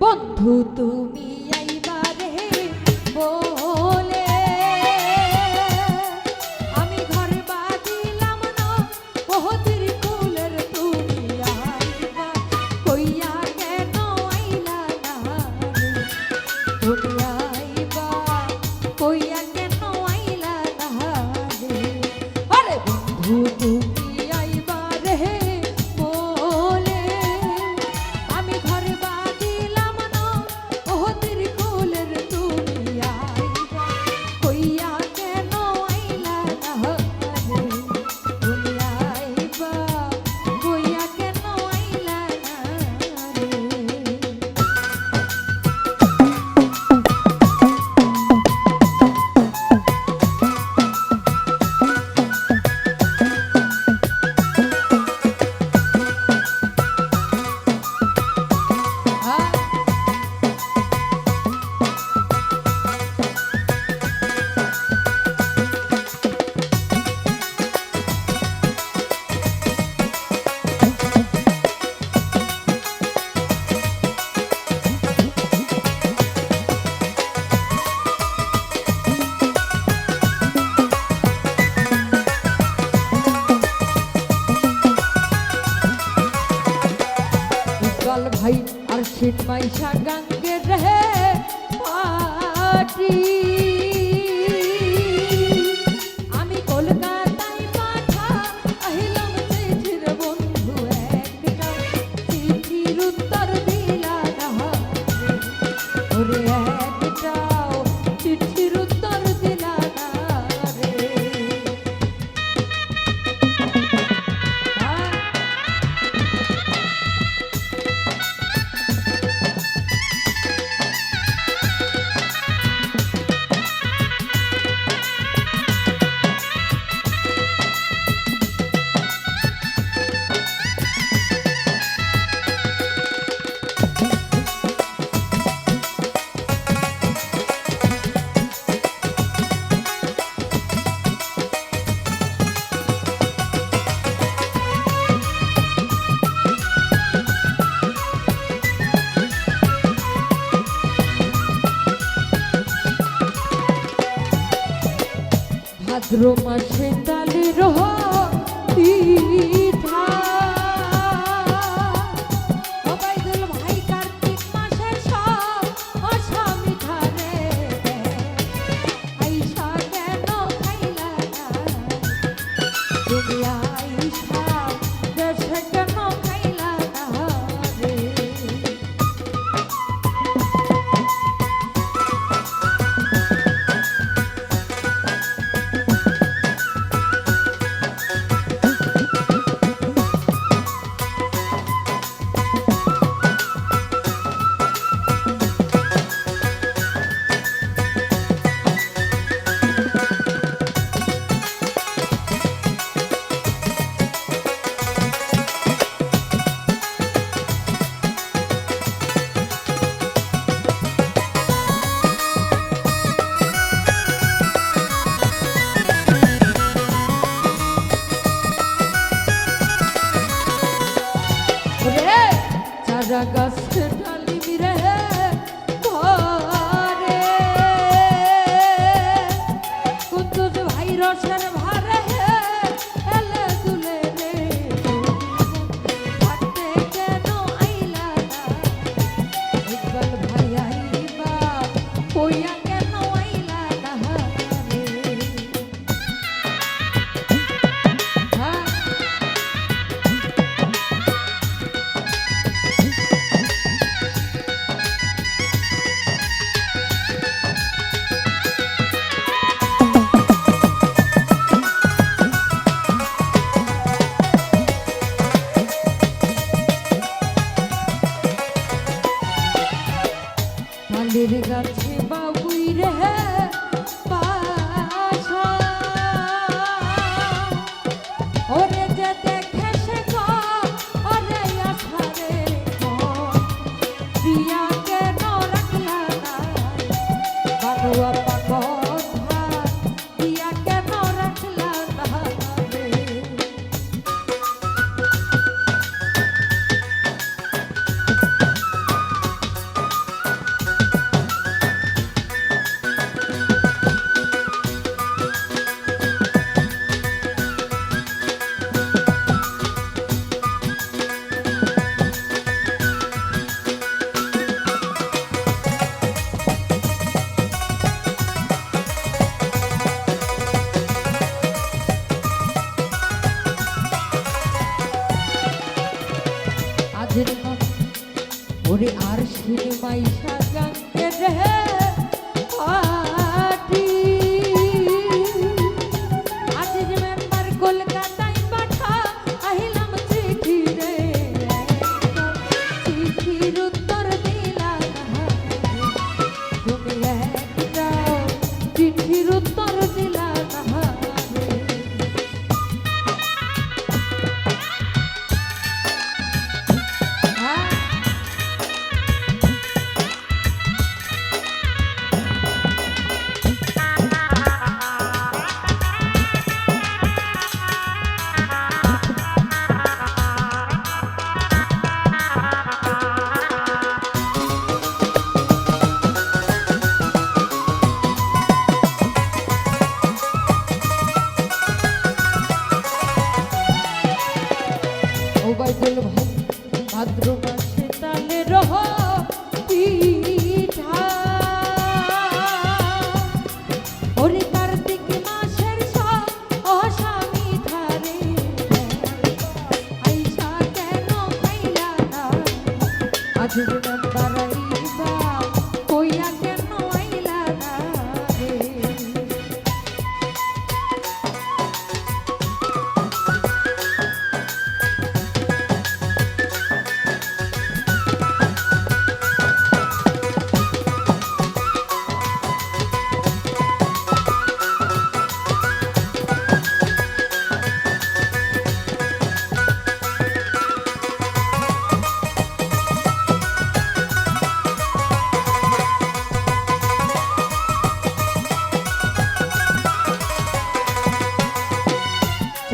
বন্ধু তুমি মাইশা গাঙ্গের রে পাটি ভাদ্র মাসে কালের হয়। Zagasty. তালের গাছে বাবুই রে। paixão. করিয়া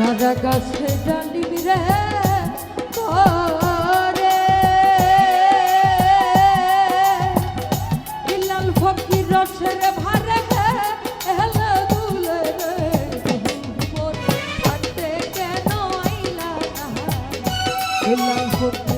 সাদা গাছে ডালি রে করে ইলাল ফকির রসের ভারে হেলা দুলে রে কেন আইলা ইলাল ফকির